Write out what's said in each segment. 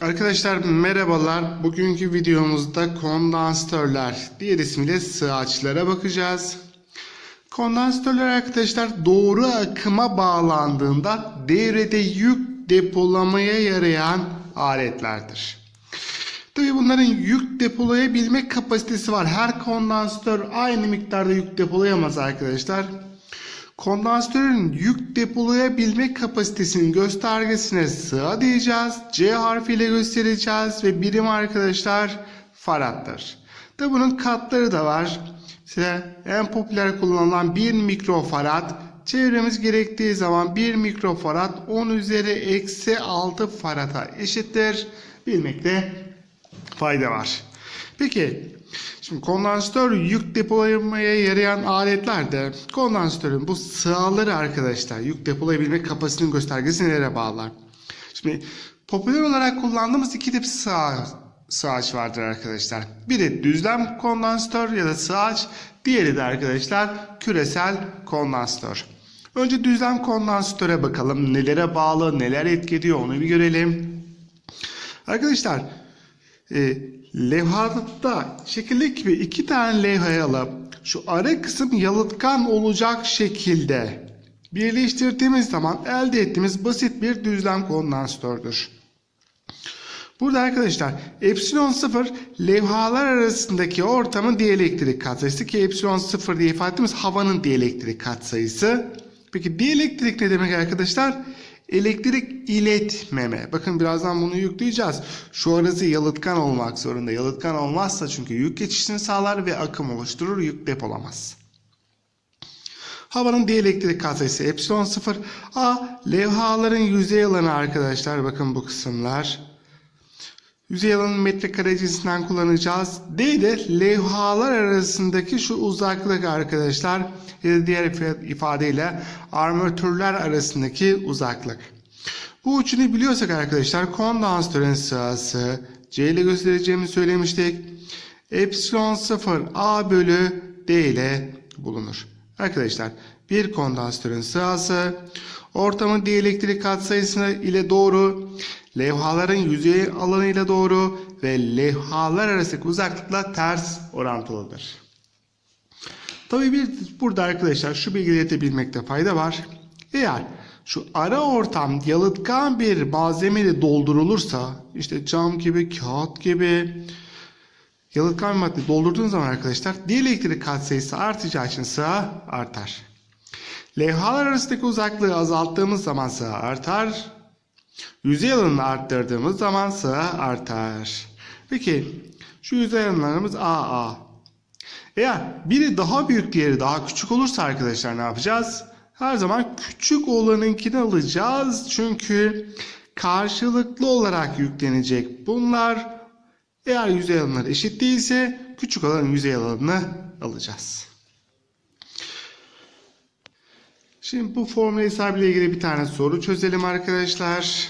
Arkadaşlar merhabalar. Bugünkü videomuzda kondansatörler diğer ismiyle sığaçlara bakacağız. Kondansatörler arkadaşlar doğru akıma bağlandığında devrede yük depolamaya yarayan aletlerdir. Tabi bunların yük depolayabilme kapasitesi var. Her kondansatör aynı miktarda yük depolayamaz arkadaşlar. Kondansatörün yük depolayabilme kapasitesinin göstergesine sığa diyeceğiz. C harfiyle göstereceğiz ve birim arkadaşlar farattır. Tabi bunun katları da var. Size en popüler kullanılan 1 mikrofarad. Çevremiz gerektiği zaman 1 mikrofarad 10 üzeri eksi 6 farada eşittir. Bilmekte fayda var. Peki şimdi kondansatör yük depolamaya yarayan aletlerde kondansatörün bu sığaları arkadaşlar yük depolayabilme kapasitenin göstergesi nereye bağlar? Şimdi popüler olarak kullandığımız iki tip sığ sığaç vardır arkadaşlar. Biri düzlem kondansatör ya da sığaç, diğeri de arkadaşlar küresel kondansatör. Önce düzlem kondansatöre bakalım. Nelere bağlı, neler etkiliyor onu bir görelim. Arkadaşlar e, levhada şekilli gibi iki tane levhayı alıp şu ara kısım yalıtkan olacak şekilde birleştirdiğimiz zaman elde ettiğimiz basit bir düzlem kondansatördür. Burada arkadaşlar epsilon 0 levhalar arasındaki ortamın dielektrik katsayısı ki epsilon 0 diye ifade ettiğimiz havanın dielektrik katsayısı. Peki dielektrik ne demek arkadaşlar? Elektrik iletmeme. Bakın birazdan bunu yükleyeceğiz. Şu arası yalıtkan olmak zorunda. Yalıtkan olmazsa çünkü yük geçişini sağlar ve akım oluşturur. Yük depolamaz. Havanın dielektrik katsayısı epsilon 0. A. Levhaların yüzey alanı arkadaşlar. Bakın bu kısımlar. Yüzey alanı metrekare cinsinden kullanacağız. D de levhalar arasındaki şu uzaklık arkadaşlar. Ya da diğer ifadeyle armatürler arasındaki uzaklık. Bu üçünü biliyorsak arkadaşlar kondansatörün sırası C ile göstereceğimi söylemiştik. Epsilon 0 A bölü D ile bulunur. Arkadaşlar bir kondansatörün sırası ortamın dielektrik katsayısı ile doğru levhaların yüzey alanıyla doğru ve levhalar arasındaki uzaklıkla ters orantılıdır. Tabii bir burada arkadaşlar şu bilgileri de bilmekte fayda var. Eğer şu ara ortam yalıtkan bir malzemeyle doldurulursa işte cam gibi, kağıt gibi yalıtkan bir madde doldurduğunuz zaman arkadaşlar dielektrik katsayısı artacağı için sığa artar. Levhalar arasındaki uzaklığı azalttığımız zaman sığa artar. Yüzey alanını arttırdığımız zaman sığa artar. Peki şu yüzey alanlarımız AA. Eğer biri daha büyük diğeri daha küçük olursa arkadaşlar ne yapacağız? Her zaman küçük olanınkini alacağız. Çünkü karşılıklı olarak yüklenecek bunlar. Eğer yüzey alanları eşit değilse küçük olan yüzey alanını alacağız. Şimdi bu formül hesabıyla ilgili bir tane soru çözelim arkadaşlar.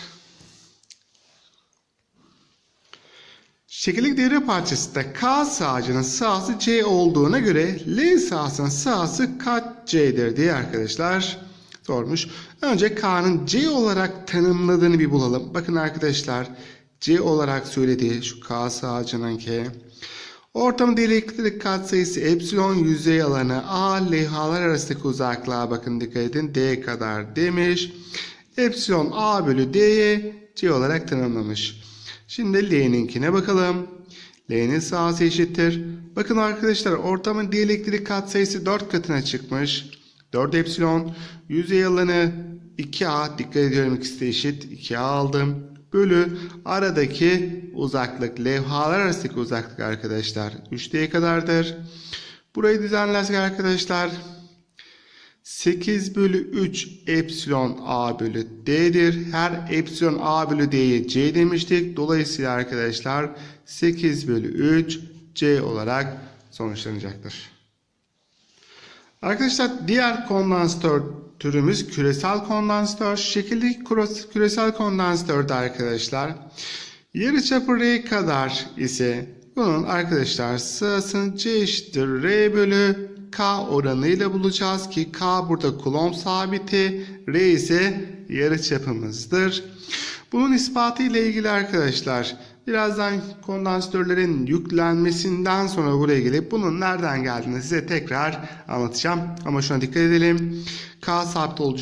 Şekillik devre parçasında K sağcının sahası C olduğuna göre L sahasının sahası kaç C'dir diye arkadaşlar sormuş. Önce K'nın C olarak tanımladığını bir bulalım. Bakın arkadaşlar C olarak söylediği şu K sağcının ki Ortamın elektrik katsayısı epsilon yüzey alanı A levhalar arasındaki uzaklığa bakın dikkat edin D kadar demiş. Epsilon A bölü D'ye C olarak tanımlamış. Şimdi L'ninkine bakalım. L'nin sahası eşittir. Bakın arkadaşlar ortamın dielektrik katsayısı 4 katına çıkmış. 4 epsilon. Yüzey alanı 2A. Dikkat ediyorum ikisi de eşit. 2A aldım. Bölü aradaki uzaklık. Levhalar arasındaki uzaklık arkadaşlar. 3D'ye kadardır. Burayı düzenlersek arkadaşlar. 8 bölü 3 epsilon a bölü d'dir. Her epsilon a bölü d'ye c demiştik. Dolayısıyla arkadaşlar 8 bölü 3 c olarak sonuçlanacaktır. Arkadaşlar diğer kondansatör türümüz küresel kondansatör. Şekilli küresel kondansatörde arkadaşlar yarıçapı r kadar ise bunun arkadaşlar sırasını c eşittir r bölü K oranıyla bulacağız ki K burada Coulomb sabiti, R ise yarıçapımızdır. Bunun ispatı ile ilgili arkadaşlar birazdan kondansatörlerin yüklenmesinden sonra buraya gelip bunun nereden geldiğini size tekrar anlatacağım. Ama şuna dikkat edelim. K sabit olduğu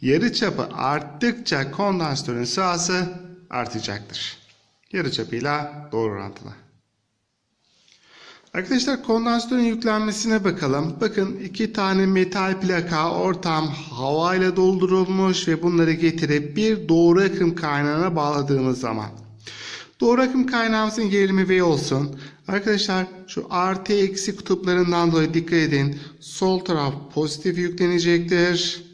yarı çapı arttıkça kondansatörün sırası artacaktır. Yarı çapıyla doğru orantılı. Arkadaşlar kondansatörün yüklenmesine bakalım. Bakın iki tane metal plaka ortam havayla doldurulmuş ve bunları getirip bir doğru akım kaynağına bağladığımız zaman. Doğru akım kaynağımızın gerilimi V olsun. Arkadaşlar şu artı eksi kutuplarından dolayı dikkat edin. Sol taraf pozitif yüklenecektir.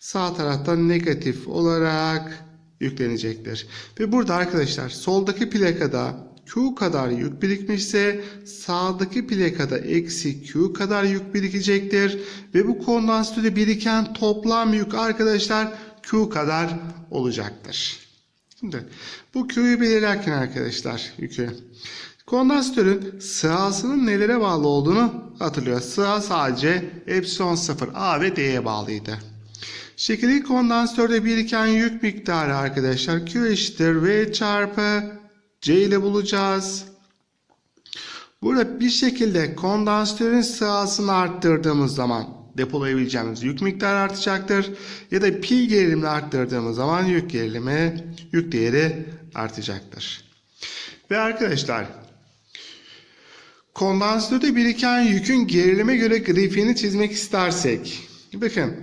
Sağ tarafta negatif olarak yüklenecektir. Ve burada arkadaşlar soldaki plakada Q kadar yük birikmişse sağdaki plakada eksi Q kadar yük birikecektir. Ve bu kondansatörde biriken toplam yük arkadaşlar Q kadar olacaktır. Şimdi bu Q'yu belirlerken arkadaşlar yükü kondansatörün sığasının nelere bağlı olduğunu hatırlıyor. Sığa sadece epsilon 0 A ve D'ye bağlıydı. Şekilli kondansatörde biriken yük miktarı arkadaşlar Q eşittir V çarpı C ile bulacağız. Burada bir şekilde kondansatörün sığasını arttırdığımız zaman depolayabileceğimiz yük miktarı artacaktır. Ya da pi gerilimini arttırdığımız zaman yük gerilimi, yük değeri artacaktır. Ve arkadaşlar kondansatörde biriken yükün gerilime göre grafiğini çizmek istersek bakın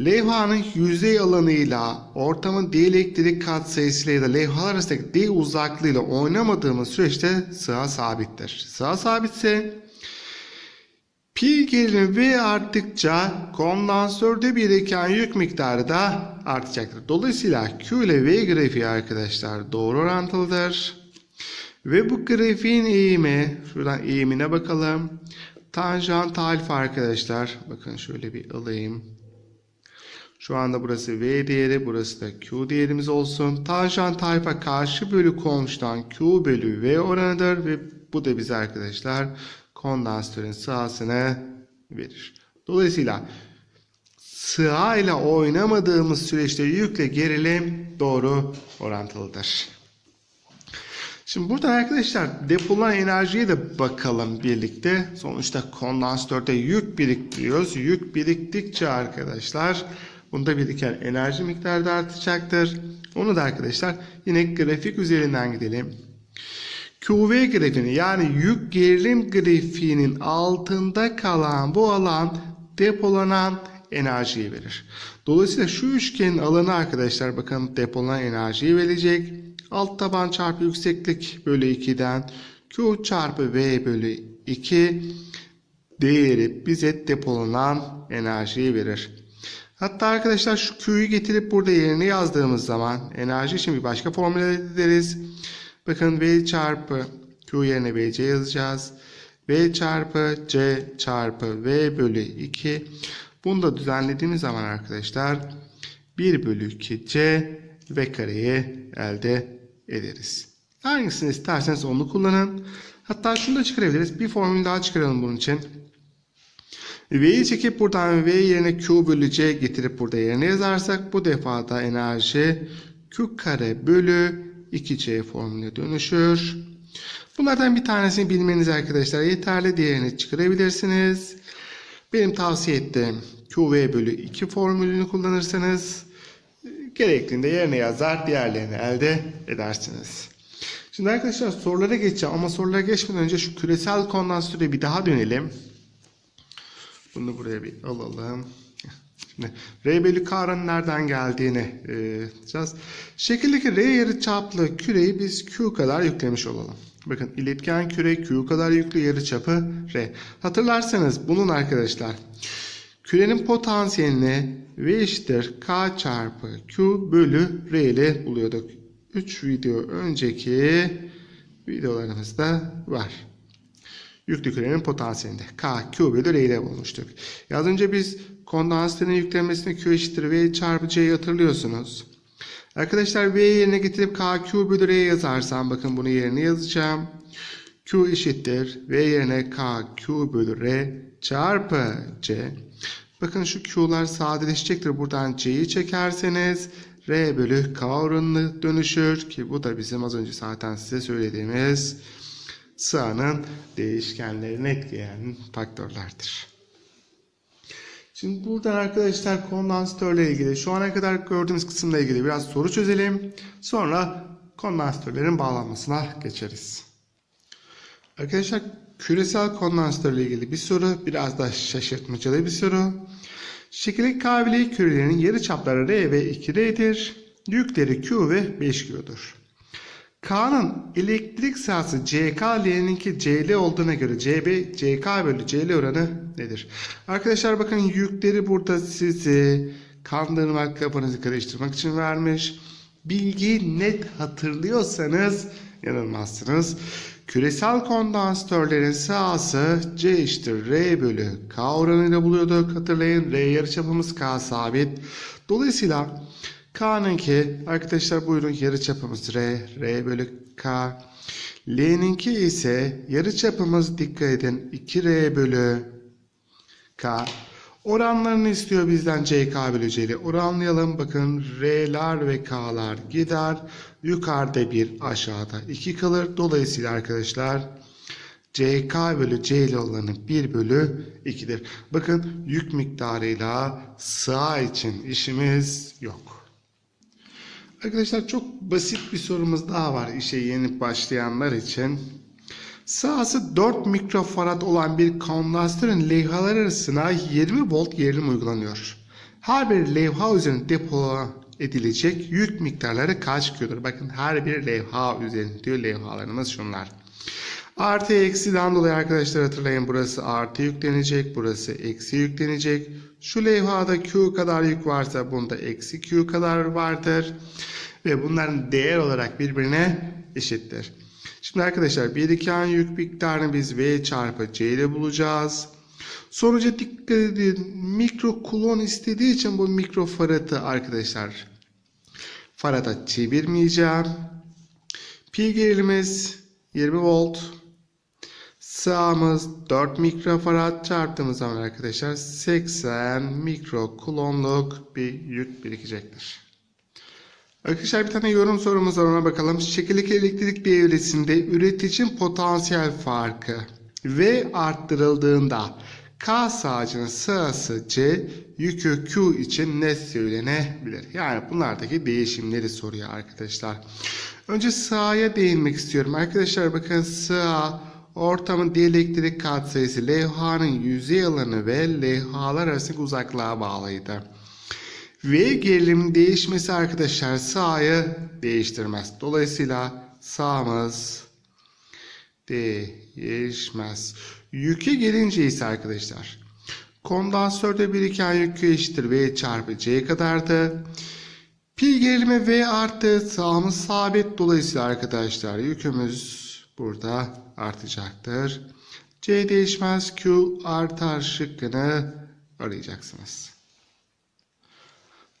levhanın yüzey alanıyla ortamın dielektrik katsayısıyla ya da levhalar arasındaki D uzaklığıyla oynamadığımız süreçte sığa sabittir. Sığa sabitse pi gerilimi arttıkça kondansörde biriken yük miktarı da artacaktır. Dolayısıyla Q ile V grafiği arkadaşlar doğru orantılıdır. Ve bu grafiğin eğimi, şuradan eğimine bakalım. Tanjant alfa arkadaşlar. Bakın şöyle bir alayım. Şu anda burası V değeri, burası da Q değerimiz olsun. Tanjant alfa karşı bölü komşudan Q bölü V oranıdır ve bu da bize arkadaşlar kondansatörün sahasını verir. Dolayısıyla sığa ile oynamadığımız süreçte yükle gerilim doğru orantılıdır. Şimdi burada arkadaşlar depolanan enerjiye de bakalım birlikte. Sonuçta kondansatörde yük biriktiriyoruz. Yük biriktikçe arkadaşlar bunda biriken enerji miktarı da artacaktır. Onu da arkadaşlar yine grafik üzerinden gidelim. QV grafiğini yani yük gerilim grafiğinin altında kalan bu alan depolanan enerjiyi verir. Dolayısıyla şu üçgenin alanı arkadaşlar bakın depolanan enerjiyi verecek. Alt taban çarpı yükseklik bölü 2'den Q çarpı V bölü 2 değeri bize depolanan enerjiyi verir. Hatta arkadaşlar şu Q'yu getirip burada yerine yazdığımız zaman enerji için bir başka formül ederiz. Bakın V çarpı Q yerine VC yazacağız. V çarpı C çarpı V bölü 2. Bunu da düzenlediğimiz zaman arkadaşlar 1 bölü 2 C V kareyi elde ederiz. Hangisini isterseniz onu kullanın. Hatta şunu da çıkarabiliriz. Bir formül daha çıkaralım bunun için. V'yi çekip buradan V yerine Q bölü C getirip burada yerine yazarsak bu defa da enerji Q kare bölü 2C formülüne dönüşür. Bunlardan bir tanesini bilmeniz arkadaşlar yeterli. Diğerini çıkarabilirsiniz. Benim tavsiye ettiğim QV bölü 2 formülünü kullanırsanız gerektiğinde yerine yazar diğerlerini elde edersiniz. Şimdi arkadaşlar sorulara geçeceğim ama sorulara geçmeden önce şu küresel kondansatöre bir daha dönelim. Bunu buraya bir alalım. Şimdi R bölü K'nın nereden geldiğini e, yapacağız. Şekildeki R yarı çaplı küreyi biz Q kadar yüklemiş olalım. Bakın iletken küre Q kadar yüklü yarı çapı R. Hatırlarsanız bunun arkadaşlar kürenin potansiyelini V eşittir K çarpı Q bölü R ile buluyorduk. 3 video önceki videolarımızda var. Yüklü kürenin potansiyelinde K, Q bölü R ile bulmuştuk. Az önce biz kondansatörün yüklenmesini Q eşittir V çarpı C'yi hatırlıyorsunuz. Arkadaşlar V yerine getirip K, Q bölü R yazarsam bakın bunu yerine yazacağım. Q eşittir V yerine K, Q bölü R çarpı C. Bakın şu Q'lar sadeleşecektir. Buradan C'yi çekerseniz R bölü K oranına dönüşür ki bu da bizim az önce zaten size söylediğimiz sığanın değişkenlerini etkileyen faktörlerdir. Şimdi buradan arkadaşlar kondansatörle ilgili şu ana kadar gördüğünüz kısımla ilgili biraz soru çözelim. Sonra kondansatörlerin bağlanmasına geçeriz. Arkadaşlar küresel kondansatörle ilgili bir soru biraz da şaşırtmacalı bir soru. Şekillik kabiliği kürelerinin yarıçapları R ve 2R'dir. Yükleri Q ve 5Q'dur. K'nın elektrik sahası CK L'ninki CL olduğuna göre CB CK bölü CL oranı nedir? Arkadaşlar bakın yükleri burada sizi kandırmak, kafanızı karıştırmak için vermiş. Bilgiyi net hatırlıyorsanız yanılmazsınız. Küresel kondansatörlerin sahası C eşittir R bölü K oranıyla buluyorduk. Hatırlayın R yarıçapımız K sabit. Dolayısıyla K'nınki arkadaşlar buyurun yarıçapımız R, R bölü K. L'ninki ise yarıçapımız dikkat edin 2R bölü K. Oranlarını istiyor bizden CK bölü C'li. Oranlayalım. Bakın R'lar ve K'lar gider. Yukarıda bir aşağıda 2 kalır. Dolayısıyla arkadaşlar CK bölü C'li olanı 1 bölü 2'dir. Bakın yük miktarıyla sağ için işimiz yok. Arkadaşlar çok basit bir sorumuz daha var işe yeni başlayanlar için. Sahası 4 mikrofarad olan bir kondansatörün levhalar arasına 20 volt gerilim uygulanıyor. Her bir levha üzerine depo edilecek yük miktarları kaç kilodur? Bakın her bir levha üzerinde diyor levhalarımız şunlar. Artı eksiden dolayı arkadaşlar hatırlayın burası artı yüklenecek, burası eksi yüklenecek. Şu levhada Q kadar yük varsa bunda eksi Q kadar vardır. Ve bunların değer olarak birbirine eşittir. Şimdi arkadaşlar biriken yük miktarını biz V çarpı C ile bulacağız. Sonuca dikkat edin. Mikro kulon istediği için bu mikrofaradı arkadaşlar farada çevirmeyeceğim. Pi gerilimiz 20 volt. Sağımız 4 mikrofarad çarptığımız zaman arkadaşlar 80 mikro kulonluk bir yük birikecektir. Arkadaşlar bir tane yorum sorumuz var ona bakalım. Şekillik elektrik devresinde üreticinin potansiyel farkı V arttırıldığında K sağcının sırası C yükü Q için ne söylenebilir? Yani bunlardaki değişimleri soruyor arkadaşlar. Önce sağya değinmek istiyorum. Arkadaşlar bakın sağ ortamın dielektrik katsayısı levhanın yüzey alanı ve levhalar arasındaki uzaklığa bağlıydı. V gerilim değişmesi arkadaşlar sahayı değiştirmez. Dolayısıyla sağımız değişmez. Yüke gelince ise arkadaşlar kondansörde biriken yük eşittir V çarpı C kadardı. Pi gerilimi V arttı. Sağımız sabit. Dolayısıyla arkadaşlar yükümüz burada artacaktır. C değişmez. Q artar şıkkını arayacaksınız.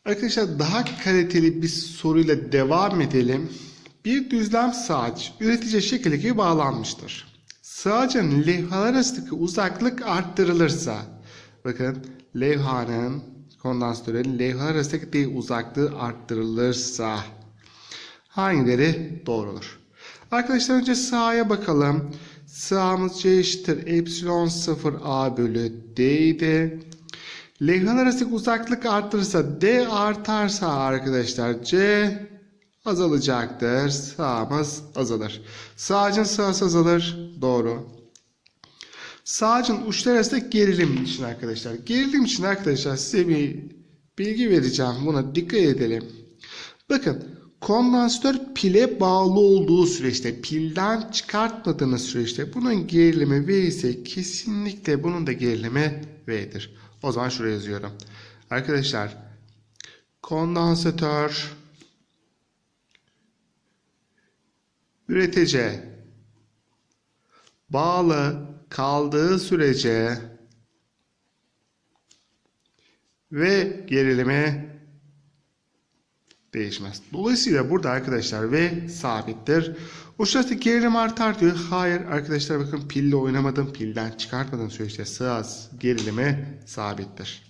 Arkadaşlar daha kaliteli bir soruyla devam edelim. Bir düzlem sağaç üretici şekli gibi bağlanmıştır. Sağacın levhalar arasındaki uzaklık arttırılırsa bakın levhanın kondansatörün levhalar arasındaki uzaklığı arttırılırsa hangileri doğru olur? Arkadaşlar önce sağa bakalım. Sağımız C eşittir epsilon 0 A bölü D idi. Levhalar arasındaki uzaklık arttırırsa D artarsa arkadaşlar C azalacaktır. Sağımız azalır. Sağcın sağsı azalır. Doğru. Sağcın uçlar arasındaki gerilim için arkadaşlar. Gerilim için arkadaşlar size bir bilgi vereceğim. Buna dikkat edelim. Bakın kondansatör pile bağlı olduğu süreçte pilden çıkartmadığınız süreçte bunun gerilimi V ise kesinlikle bunun da gerilimi V'dir. O zaman şuraya yazıyorum. Arkadaşlar kondansatör üretici bağlı kaldığı sürece ve gerilimi değişmez. Dolayısıyla burada arkadaşlar V sabittir. Uçlardaki gerilim artar diyor. Hayır arkadaşlar bakın pille oynamadım. Pilden çıkartmadığım süreçte sığaz gerilimi sabittir.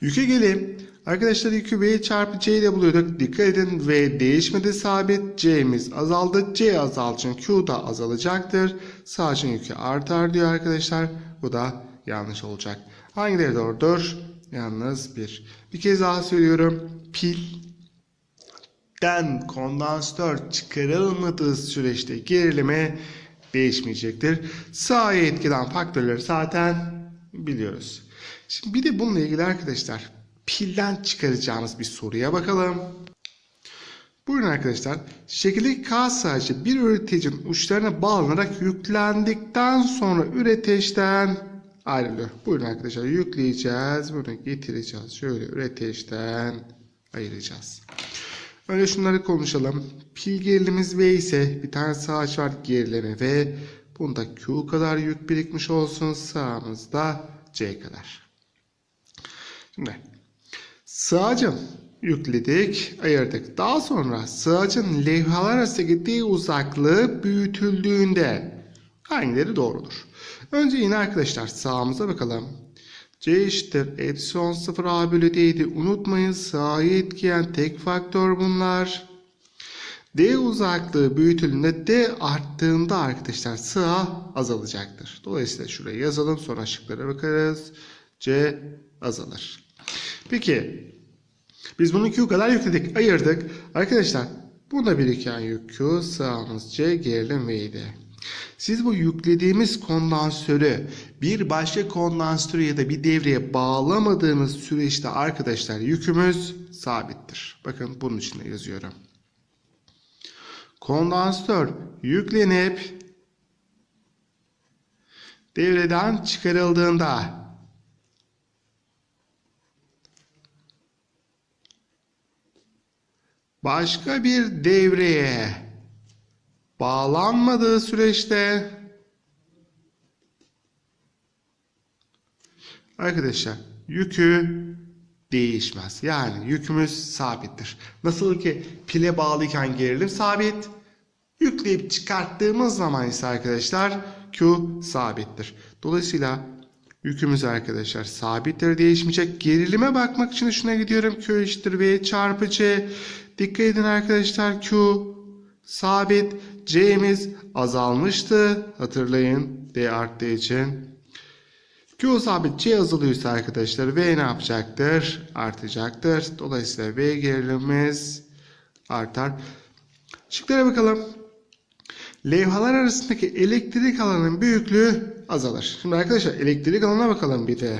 Yüke gelim Arkadaşlar yükü V çarpı C ile buluyorduk. Dikkat edin V değişmedi sabit. C'miz azaldı. C azalçın Q da azalacaktır. Sağcın yükü artar diyor arkadaşlar. Bu da yanlış olacak. Hangileri doğrudur? Yalnız bir. Bir kez daha söylüyorum. Pil den kondansatör çıkarılmadığı süreçte gerilimi değişmeyecektir. Sağa etkilen faktörleri zaten biliyoruz. Şimdi bir de bununla ilgili arkadaşlar pilden çıkaracağımız bir soruya bakalım. Buyurun arkadaşlar. Şekildeki K sağcı bir üreticinin uçlarına bağlanarak yüklendikten sonra üreteçten ayrılıyor. Buyurun arkadaşlar yükleyeceğiz. Bunu getireceğiz. Şöyle üreteçten ayıracağız. Önce şunları konuşalım. Pil gerilimimiz V ise bir tane sağaç var gerileme V. Bunda Q kadar yük birikmiş olsun. Sağımızda C kadar. Şimdi sığacın yükledik, ayırdık. Daha sonra sığacın levhalar arasındaki D uzaklığı büyütüldüğünde hangileri doğrudur? Önce yine arkadaşlar sağımıza bakalım. C eşittir epsilon 0 A bölü D'ydi. Unutmayın sağı etkileyen tek faktör bunlar. D uzaklığı büyütüldüğünde D arttığında arkadaşlar sığ azalacaktır. Dolayısıyla şuraya yazalım sonra şıklara bakarız. C azalır. Peki biz bunu Q kadar yükledik ayırdık. Arkadaşlar bunda biriken yük Q sağımız C gerilim V'ydi. Siz bu yüklediğimiz kondansörü bir başka kondansöre ya da bir devreye bağlamadığınız süreçte arkadaşlar yükümüz sabittir. Bakın bunun içinde yazıyorum. Kondansatör yüklenip devreden çıkarıldığında başka bir devreye bağlanmadığı süreçte arkadaşlar yükü değişmez. Yani yükümüz sabittir. Nasıl ki pile bağlıyken gerilim sabit. Yükleyip çıkarttığımız zaman ise arkadaşlar Q sabittir. Dolayısıyla yükümüz arkadaşlar sabittir değişmeyecek. Gerilime bakmak için şuna gidiyorum. Q eşittir V çarpı C. Dikkat edin arkadaşlar Q sabit. C'miz azalmıştı. Hatırlayın D arttığı için. Q sabit C azalıyorsa arkadaşlar V ne yapacaktır? Artacaktır. Dolayısıyla V gerilimimiz artar. Şıklara bakalım. Levhalar arasındaki elektrik alanının büyüklüğü azalır. Şimdi arkadaşlar elektrik alanına bakalım bir de.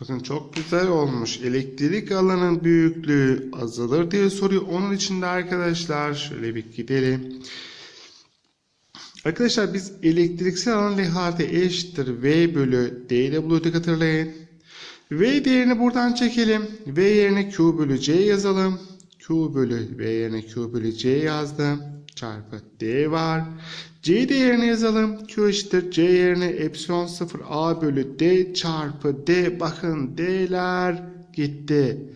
Bakın çok güzel olmuş. Elektrik alanın büyüklüğü azalır diye soruyor. Onun için de arkadaşlar şöyle bir gidelim. Arkadaşlar biz elektriksel alan lehate eşittir V bölü D ile buluyorduk hatırlayın. V değerini buradan çekelim. V yerine Q bölü C yazalım. Q bölü V yerine Q bölü C yazdım. Çarpı D var. C değerini yazalım. Q eşittir C yerine epsilon 0 A bölü D çarpı D. Bakın D'ler gitti.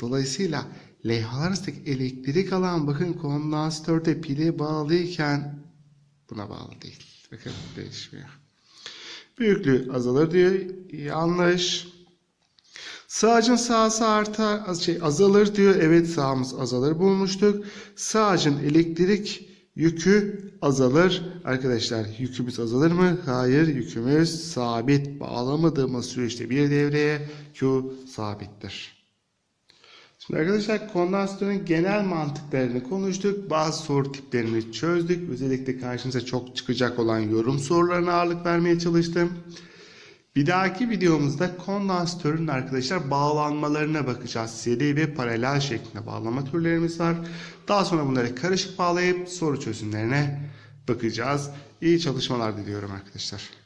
Dolayısıyla levhalar arasındaki elektrik alan bakın kondansatörde pile bağlıyken buna bağlı değil. Bakın değişmiyor. Büyüklüğü azalır diyor. Yanlış. Sağcın sağsı artar, şey, azalır diyor. Evet sağımız azalır bulmuştuk. Sağcın elektrik yükü azalır. Arkadaşlar yükümüz azalır mı? Hayır yükümüz sabit. Bağlamadığımız süreçte bir devreye Q sabittir. Şimdi arkadaşlar kondansatörün genel mantıklarını konuştuk. Bazı soru tiplerini çözdük. Özellikle karşınıza çok çıkacak olan yorum sorularına ağırlık vermeye çalıştım. Bir dahaki videomuzda kondansatörün arkadaşlar bağlanmalarına bakacağız. Seri ve paralel şeklinde bağlama türlerimiz var. Daha sonra bunları karışık bağlayıp soru çözümlerine bakacağız. İyi çalışmalar diliyorum arkadaşlar.